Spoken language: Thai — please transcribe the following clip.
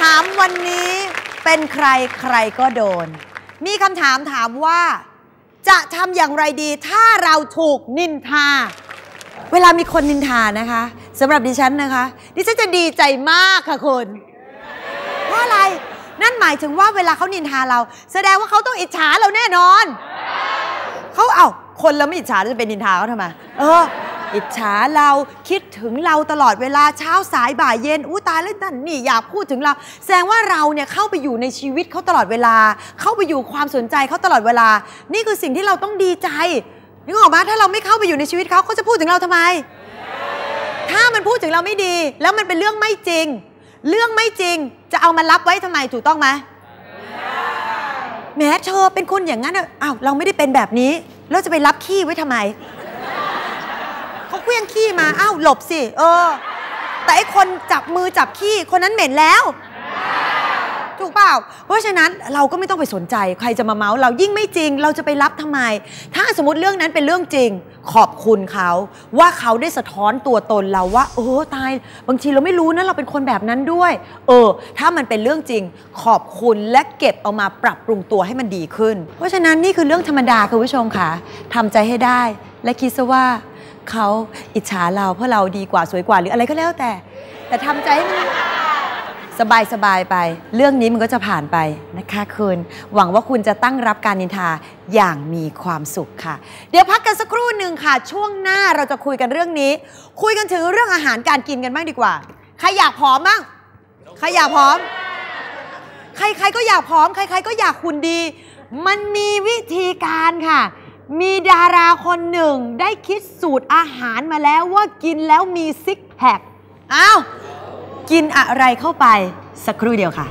ำถามวันนี้เป็นใครใครก็โดน มีคำถามถามว่า จะทำอย่างไรดีถ้าเราถูกนินทา เวลามีคนนินทานะคะสำหรับดิฉันนะคะ ดิฉันจะดีใจมากค่ะคุณเพราะอะไร นั่นหมายถึงว่าเวลาเขานินทาเรา แสดงว่าเขาต้องอิจฉาเราแน่นอน เขาเอาคนเราไม่อิจฉาจะเป็นนินทาเขาทำไม เออ อิจฉาเราคิดถึงเราตลอดเวลาเช้าสายบ่ายเย็นอู้ตายแล้วนั่นนี่อยากพูดถึงเรา แสดงว่าเราเนี่ยเข้าไปอยู่ในชีวิตเขาตลอดเวลา เข้าไปอยู่ความสนใจเขาตลอดเวลา นี่คือสิ่งที่เราต้องดีใจนึกออกไหมถ้าเราไม่เข้าไปอยู่ในชีวิตเขาเขาจะพูดถึงเราทำไม ถ้ามันพูดถึงเราไม่ดี แล้วมันเป็นเรื่องไม่จริง เรื่องไม่จริงจะเอามารับไว้ทำไมถูกต้องไหมแม้เธอเป็นคนอย่างนั้นอะอ้าวเราไม่ได้เป็นแบบนี้แล้วจะไปรับขี้ไว้ทำไม เลี้ยงขี้มาอ้าวหลบสิเออ แต่ไอคนจับมือจับขี้คนนั้นเหม็นแล้ว ถูกเปล่า เพราะฉะนั้นเราก็ไม่ต้องไปสนใจ ใครจะมาเมาส์เรายิ่งไม่จริง เราจะไปรับทำไม ถ้าสมมติเรื่องนั้นเป็นเรื่องจริง ขอบคุณเขาว่าเขาได้สะท้อนตัวตนเราว่าโอ้ตาย บางทีเราไม่รู้นะเราเป็นคนแบบนั้นด้วย เออ ถ้ามันเป็นเรื่องจริง ขอบคุณและเก็บเอามาปรับปรุงตัวให้มันดีขึ้น เพราะฉะนั้นนี่คือเรื่องธรรมดาคุณผู้ชมค่ะทำใจให้ได้ และคิดซะว่า เขาอิจฉาเราเพราะเราดีกว่าสวยกว่าหรืออะไรก็แล้วแต่ แต่ทำใจให้มันสบายสบายไป เรื่องนี้มันก็จะผ่านไปนะคะคุณหวังว่าคุณจะตั้งรับการนินทาอย่างมีความสุขค่ะ เดี๋ยวพักกันสักครู่หนึ่งค่ะ ช่วงหน้าเราจะคุยกันเรื่องนี้ คุยกันถึงเรื่องอาหารการกินกันบ้างดีกว่า ใครอยากผอมบ้างใครอยากผอม ใครๆก็อยากผอม ใคร ๆ ก็อยากหุ่นดี มันมีวิธีการค่ะ มีดาราคนหนึ่งได้คิดสูตรอาหารมาแล้วว่ากินแล้วมีซิกแพคอ้าว กินอะไรเข้าไปสักครู่เดียวค่ะ